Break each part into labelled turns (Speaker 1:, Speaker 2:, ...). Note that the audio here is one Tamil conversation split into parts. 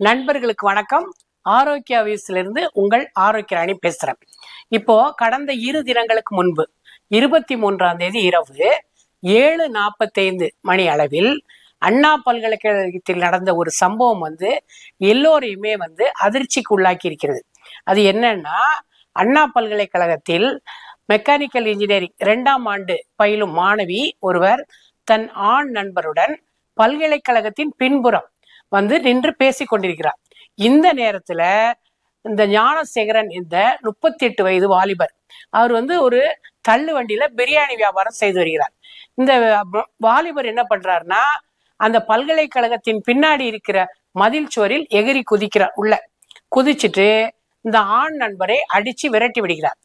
Speaker 1: நண்பர்களுக்கு வணக்கம். ஆரோக்கிய இருந்து உங்கள் ஆரோக்கிய ராணி பேசுறேன். இப்போ கடந்த இரு தினங்களுக்கு முன்பு இருபத்தி மூன்றாம் தேதி இரவு ஏழு நாற்பத்தைந்து மணி அளவில் அண்ணா பல்கலைக்கழகத்தில் நடந்த ஒரு சம்பவம் வந்து எல்லோரையுமே வந்து அதிர்ச்சிக்கு உள்ளாக்கி இருக்கிறது. அது என்னன்னா அண்ணா பல்கலைக்கழகத்தில் மெக்கானிக்கல் இன்ஜினியரிங் இரண்டாம் ஆண்டு பயிலும் மாணவி ஒருவர் தன் ஆண் நண்பருடன் பல்கலைக்கழகத்தின் பின்புறம் வந்து நின்று பேசி கொண்டிருக்கிறார். இந்த நேரத்துல இந்த ஞானசேகரன் இந்த முப்பத்தி எட்டு வயது வாலிபர் அவர் வந்து ஒரு தள்ளு வண்டியில பிரியாணி வியாபாரம் செய்து வருகிறார். இந்த வாலிபர் என்ன பண்றாருன்னா அந்த பல்கலைக்கழகத்தின் பின்னாடி இருக்கிற மதில் சுவரில் எகிரி குதிக்கிறார் உள்ள. குதிச்சுட்டு இந்த ஆண் நண்பரை அடிச்சு விரட்டி விடுகிறார்.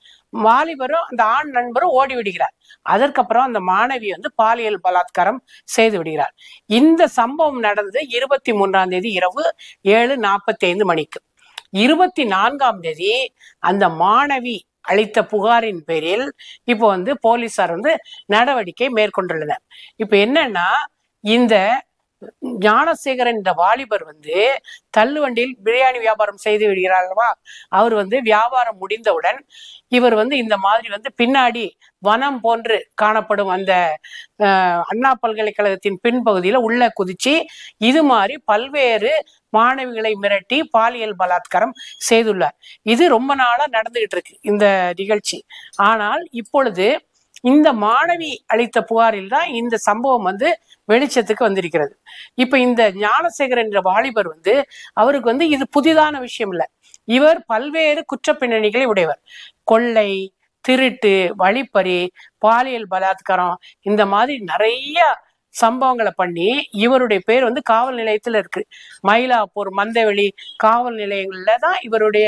Speaker 1: வாலிபரும் அந்த ஆண் நண்பரும் ஓடி விடுகிறார். அதற்கப்புறம் அந்த மாணவி வந்து பாலியல் பலாத்காரம் செய்து விடுகிறார் இந்த சம்பவம் நடந்தது இருபத்தி மூன்றாம் தேதி இரவு ஏழு நாற்பத்தி ஐந்து மணிக்கு. இருபத்தி நான்காம் தேதி அந்த மாணவி அளித்த புகாரின் பேரில் இப்போ வந்து போலீசார் வந்து நடவடிக்கை மேற்கொண்டுள்ளனர். இப்போ என்னன்னா இந்த ஞானசேகரன் இந்த வாலிபர் வந்து தள்ளுவண்டியில் பிரியாணி வியாபாரம் செய்து விடுகிறார் அல்லவா? அவர் வந்து வியாபாரம் முடிந்தவுடன் இவர் வந்து இந்த மாதிரி வந்து பின்னாடி வனம் போன்று காணப்படும் அந்த அண்ணா பல்கலைக்கழகத்தின் பின்பகுதியில உள்ள குதிச்சு இது மாதிரி பல்வேறு மாணவிகளை மிரட்டி பாலியல் பலாத்காரம் செய்துள்ளார். இது ரொம்ப நாளா நடந்துகிட்டு இருக்கு இந்த நிகழ்ச்சி. ஆனால் இப்பொழுது இந்த மாணவி அளித்த புகாரில் தான் இந்த சம்பவம் வந்து வெளிச்சத்துக்கு வந்திருக்கிறது. இப்ப இந்த ஞானசேகர் என்ற வாலிபர் வந்து அவருக்கு வந்து இது புதிதான விஷயம் இல்லை. இவர் பல்வேறு குற்ற பின்னணிகளை உடையவர். கொள்ளை திருட்டு வழிப்பறி பாலியல் பலாத்காரம் இந்த மாதிரி நிறைய சம்பவங்களை பண்ணி இவருடைய பேர் வந்து காவல் நிலையத்துல இருக்கு. மயிலாப்பூர் மந்தவெளி காவல் நிலையங்கள்ல தான் இவருடைய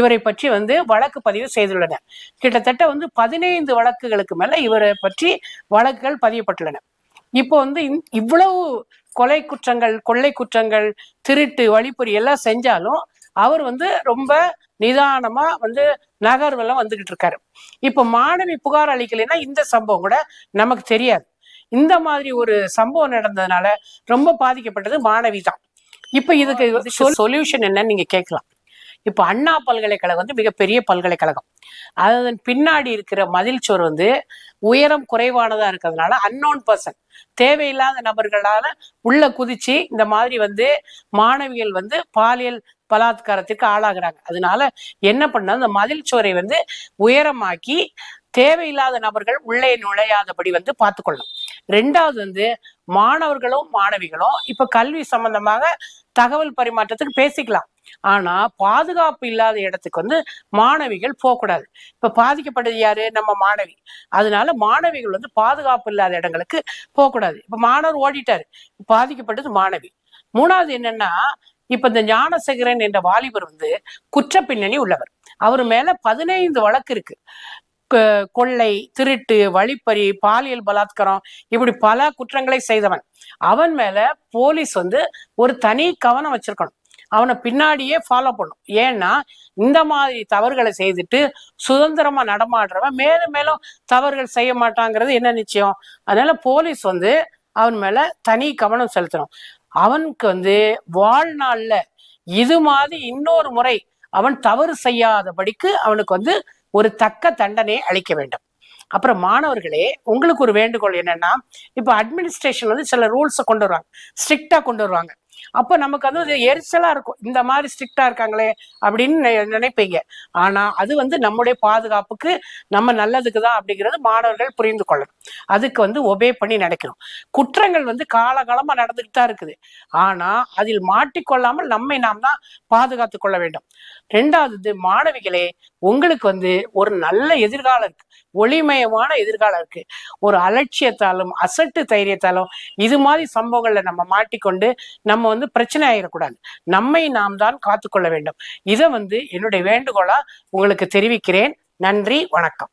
Speaker 1: இவரை பற்றி வந்து வழக்கு பதிவு செய்துள்ளன கிட்டத்தட்ட வந்து பதினைந்து வழக்குகளுக்கு மேல இவரை பற்றி வழக்குகள் பதியப்பட்டுள்ளன. இப்போ வந்து இவ்வளவு கொலை குற்றங்கள் கொள்ளை குற்றங்கள் திருட்டு வழிப்பறி எல்லாம் செஞ்சாலும் அவர் வந்து ரொம்ப நிதானமா வந்து நகர்வெல்லாம் வந்துகிட்டு இருக்காரு. இப்ப மாணவி புகார் அளிக்கலைன்னா இந்த சம்பவம் கூட நமக்கு தெரியாது. இந்த மாதிரி ஒரு சம்பவம் நடந்ததுனால ரொம்ப பாதிக்கப்பட்டது மாணவி தான். இப்ப இதுக்கு சொல்யூஷன் என்னன்னு நீங்க கேட்கலாம். இப்ப அண்ணா பல்கலைக்கழகம் வந்து மிகப்பெரிய பல்கலைக்கழகம். அதன் பின்னாடி இருக்கிற மதில் சோர் வந்து உயரம் குறைவானதா இருக்கிறதுனால அன்னோன் பர்சன் தேவையில்லாத நபர்களால உள்ள குதிச்சு இந்த மாதிரி வந்து மாணவிகள் வந்து பாலியல் பலாத்காரத்திற்கு ஆளாகிறாங்க. அதனால என்ன பண்ண அந்த மதில் சுவரை வந்து உயரமாக்கி தேவையில்லாத நபர்கள் உள்ளே நுழையாதபடி வந்து பார்த்துக்கொள்ளணும். ரெண்டாவது வந்து மாணவர்களும் மாணவிகளும் இப்ப கல்வி சம்பந்தமாக தகவல் பரிமாற்றத்துக்கு பேசிக்கலாம். ஆனா பாதுகாப்பு இல்லாத இடத்துக்கு வந்து மாணவிகள் போகக்கூடாது. இப்ப பாதிக்கப்பட்டது யாரு? நம்ம மாணவி. அதனால மாணவிகள் வந்து பாதுகாப்பு இல்லாத இடங்களுக்கு போகக்கூடாது. இப்ப மாணவர் ஓடிட்டாரு. பாதிக்கப்பட்டது மாணவி. மூணாவது என்னன்னா இப்ப இந்த ஞானசேகரன் என்ற வாலிபர் வந்து குற்ற பின்னணி உள்ளவர். அவர் மேல பதினைந்து வழக்கு இருக்கு. கொள்ளை திருட்டு வழிப்பறி பாலியல் பலாத்காரம் இப்படி பல குற்றங்களை செய்தவன். அவன் மேல போலீஸ் வந்து ஒரு தனி கவனம் வச்சிருக்கணும். அவனை பின்னாடியே ஃபாலோ பண்ணும் ஏன்னா இந்த மாதிரி தவறுகளை செய்துட்டு சுதந்திரமா நடமாடுறவன் மேலும் மேலும் தவறுகள் செய்ய மாட்டாங்கிறது என்ன நிச்சயம்? அதனால போலீஸ் வந்து அவன் மேல தனி கவனம் செலுத்தணும். அவனுக்கு வந்து வாழ்நாள்ல இது மாதிரி இன்னொரு முறை அவன் தவறு செய்யாதபடிக்கு அவனுக்கு வந்து ஒரு தக்க தண்டனை அளிக்க வேண்டும். அப்புறம் மாணவர்களே உங்களுக்கு ஒரு வேண்டுகோள் என்னன்னா இப்ப அட்மினிஸ்ட்ரேஷன் வந்து சில ரூல்ஸை கொண்டு வருவாங்க. ஸ்ட்ரிக்டா கொண்டு வருவாங்க. அப்ப நமக்கு வந்து எரிச்சலா இருக்கும். இந்த மாதிரி ஸ்ட்ரிக்டா இருக்காங்களே அப்படின்னு நினைப்பீங்க. ஆனா அது வந்து நம்முடைய பாதுகாப்புக்கு நம்ம நல்லதுக்கு தான் அப்படிங்கிறது மாணவர்கள் புரிந்து கொள்ளணும். அதுக்கு வந்து ஒபே பண்ணி நடக்கணும் குற்றங்கள் வந்து காலகாலமா நடந்துட்டு தான் இருக்குது. ஆனா அதில் மாட்டிக்கொள்ளாமல் நம்மை நாம் தான் பாதுகாத்து கொள்ள வேண்டும். ரெண்டாவது மாணவிகளே உங்களுக்கு வந்து ஒரு நல்ல எதிர்காலம் இருக்கு. ஒளிமயமான எதிர்காலம் இருக்கு. ஒரு அலட்சியத்தாலும் அசட்டு தைரியத்தாலும் இது மாதிரி சம்பவங்களை நம்ம மாட்டிக்கொண்டு நம்ம வந்து பிரச்சனை ஆயிடக்கூடாது. நம்மை நாம் தான் காத்துக்கொள்ள வேண்டும். இதை வந்து என்னுடைய வேண்டுகோளா உங்களுக்கு தெரிவிக்கிறேன். நன்றி வணக்கம்.